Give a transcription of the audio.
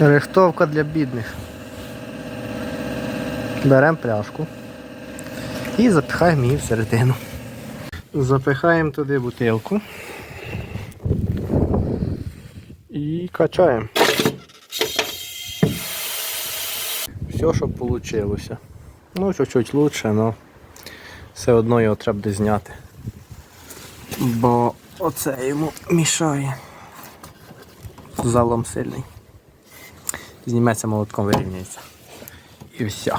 Рихтовка для бідних. Беремо пляшку і запихаємо її всередину. Запихаємо туди бутилку і качаємо. Все, щоб вийшло. Ну, чуть-чуть лучше, але все одно його треба буде зняти. Бо оце йому мішає. Залом сильний. Зніметься молотком вирівняється. І все.